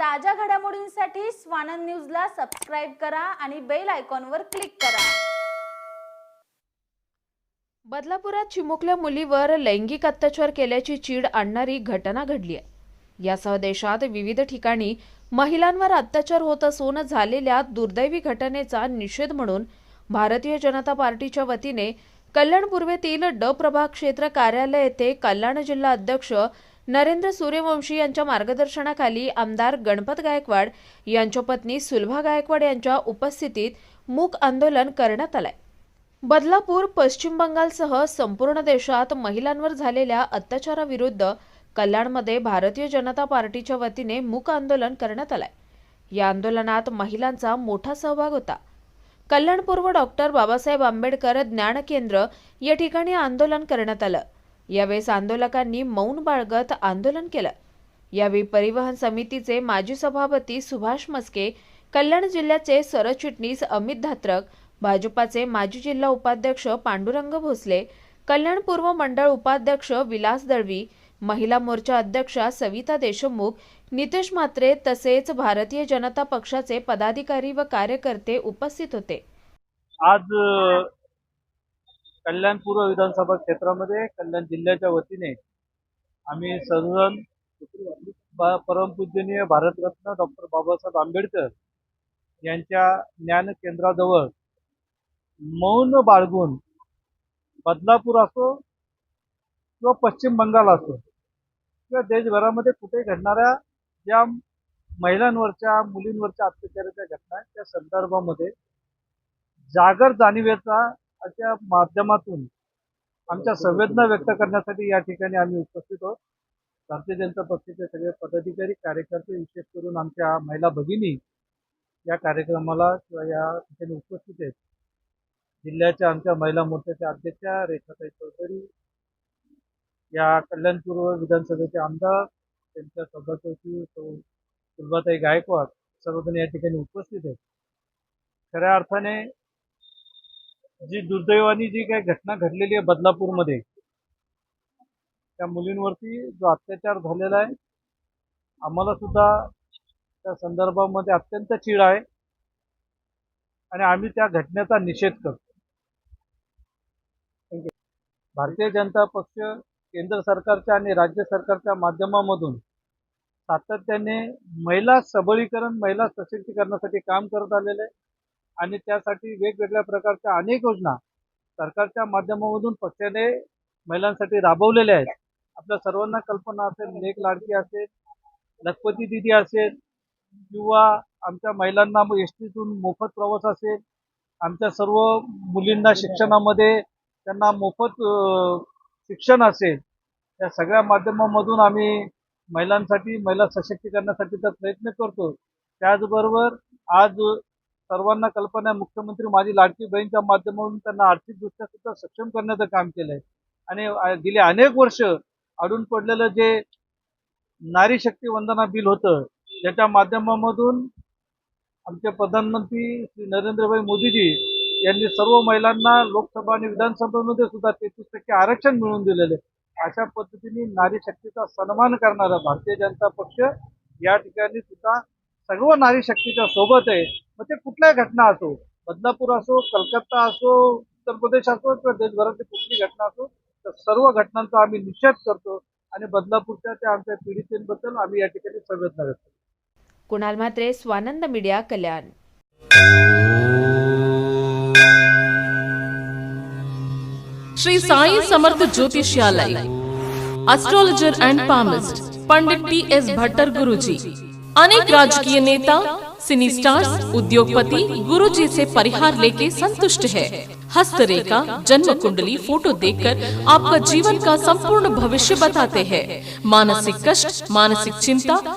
ताज्या घडामोडींसाठी स्वानंद न्यूजला सबस्क्राईब करा आणि बेल आयकॉनवर क्लिक करा. बदलापुरात चिमुकल्या मुलीवर लैंगिक अत्याचार केल्याची चीड आणणारी घटना घडली आहे. यासह देशात विविध ठिकाणी महिलांवर अत्याचार होत असून झालेल्या दुर्दैवी घटनेचा निषेध म्हणून भारतीय जनता पार्टीच्या वतीने कल्याण पूर्वेतील ड प्रभाग क्षेत्र कार्यालय येथे कल्याण जिल्हा अध्यक्ष नरेंद्र सूर्यवंशी यांच्या मार्गदर्शनाखाली आमदार गणपत गायकवाड यांच्या पत्नी सुलभा गायकवाड यांच्या उपस्थितीत मूक आंदोलन करण्यात आलंय. बदलापूर पश्चिम बंगालसह संपूर्ण देशात महिलांवर झालेल्या अत्याचाराविरुद्ध कल्याणमध्ये भारतीय जनता पार्टीच्या वतीने मूक आंदोलन करण्यात आलंय. या आंदोलनात महिलांचा मोठा सहभाग होता. कल्याण पूर्व डॉक्टर बाबासाहेब आंबेडकर ज्ञान केंद्र या ठिकाणी आंदोलन करण्यात आलं. यावेळेस आंदोलकांनी मौन बाळगत आंदोलन केलं. यावेळी परिवहन समितीचे माजी सभापती सुभाष मस्के कल्याण जिल्ह्याचे सरचिटणीस अमित धात्रक भाजपाचे माजी जिल्हा उपाध्यक्ष पांडुरंग भोसले कल्याण पूर्व मंडळ उपाध्यक्ष विलास दळवी महिला मोर्चा अध्यक्षा सविता देशमुख नितेश म्हात्रे तसेच भारतीय जनता पक्षाचे पदाधिकारी व कार्यकर्ते उपस्थित होते. आज कल्याण पूर्व विधानसभा क्षेत्रामध्ये कल्याण जिल्ह्याच्या वतीने आम्ही सर्वजण परमपूजनीय भारतरत्न डॉक्टर बाबासाहेब आंबेडकर यांच्या ज्ञान केंद्राजवळ मौन बाळगून बदलापूर असो किंवा पश्चिम बंगाल असो किंवा देशभरामध्ये कुठे घडणाऱ्या ज्या महिलांवरच्या मुलींवरच्या अत्याचाराच्या घटना आहेत त्या संदर्भामध्ये जागर जाणीवेचा अशा माध्यमातून आमच्या संवेदना व्यक्त करण्यासाठी या ठिकाणी आम्ही उपस्थित आहोत. भारतीय जनता पक्षाचे सगळे पदाधिकारी कार्यकर्ते विशेष करून आमच्या महिला भगिनी या कार्यक्रमाला किंवा या ठिकाणी उपस्थित आहेत. जिल्ह्याच्या आमच्या महिला मोर्चाच्या अध्यक्षा रेखाताई चौधरी या कल्याण पूर्व विधानसभेचे आमदार त्यांच्या सभापती सौ सुलभाताई गायकवाड सर्वजण या ठिकाणी उपस्थित आहेत. खऱ्या अर्थाने जी दुर्दैवानी जी काही घटना घडलेली आहे बदलापूरमध्ये त्या मुलींवरती जो अत्याचार झालेला आहे आम्हाला सुद्धा त्या संदर्भामध्ये अत्यंत चीड आहे आणि आम्ही त्या घटनेचा निषेध करतो. भारतीय जनता पक्ष केंद्र सरकारच्या आणि राज्य सरकारच्या माध्यमामधून सातत्याने महिला सबलीकरण महिला सशक्तीकरणासाठी काम करत आलेलं आहे. आणि त्यासाठी वेगवेगळ्या प्रकारच्या अनेक योजना सरकारच्या माध्यमामधून पक्षाने महिलांसाठी राबवलेल्या आहेत. आपल्या सर्वांना कल्पना असेल लेख लाडकी असेल लखपती दिदी असेल किंवा आमच्या महिलांना एस टीतून मोफत प्रवास असेल आमच्या सर्व मुलींना शिक्षणामध्ये त्यांना मोफत शिक्षण असेल या सगळ्या माध्यमामधून आम्ही महिलांसाठी महिला सशक्तीकरणासाठीचा प्रयत्न करतो त्याचबरोबर आज सर्वांना कल्पना आहे मुख्यमंत्री माझी लाडकी बहीणच्या माध्यमातून त्यांना आर्थिकदृष्ट्या सुद्धा सक्षम करण्याचं काम केलंय. आणि गेली अनेक वर्ष अडून पडलेलं जे नारी शक्ती वंदना बिल होतं त्याच्या माध्यमामधून आमचे प्रधानमंत्री श्री नरेंद्रभाई मोदीजी यांनी सर्व महिलांना लोकसभा आणि विधानसभेमध्ये सुद्धा तेहतीस टक्के आरक्षण मिळवून दिलेले अशा पद्धतीने नारी शक्तीचा सन्मान करणारा भारतीय जनता पक्ष या ठिकाणी सुद्धा सर्व नारी शक्तीच्या सोबत आहे. मग ते कुठल्याही घटना असो बदलापूर असो कलकत्ता असो उत्तर प्रदेश असो किंवा देशभरातली कुठली घटना असो तर सर्व घटनांचा आम्ही निषेध करतो आणि बदलापूरच्या त्या आमच्या पीडितेबद्दल आम्ही या ठिकाणी संवेदना व्यक्त करतो. Kunal Mhatre Swanand media Kalyan. Shri Sai Samarth ज्योतिषालय astrologer and palmist Pandit P S Bhattar Guruji अनेक राजकीय नेता सिनी स्टार्स उद्योगपति गुरु जी ऐसी परिहार लेके संतुष्ट है। हस्तरेखा जन्म कुंडली फ़ोटो देखकर आपका जीवन का संपूर्ण भविष्य बताते हैं। मानसिक कष्ट, मानसिक चिंता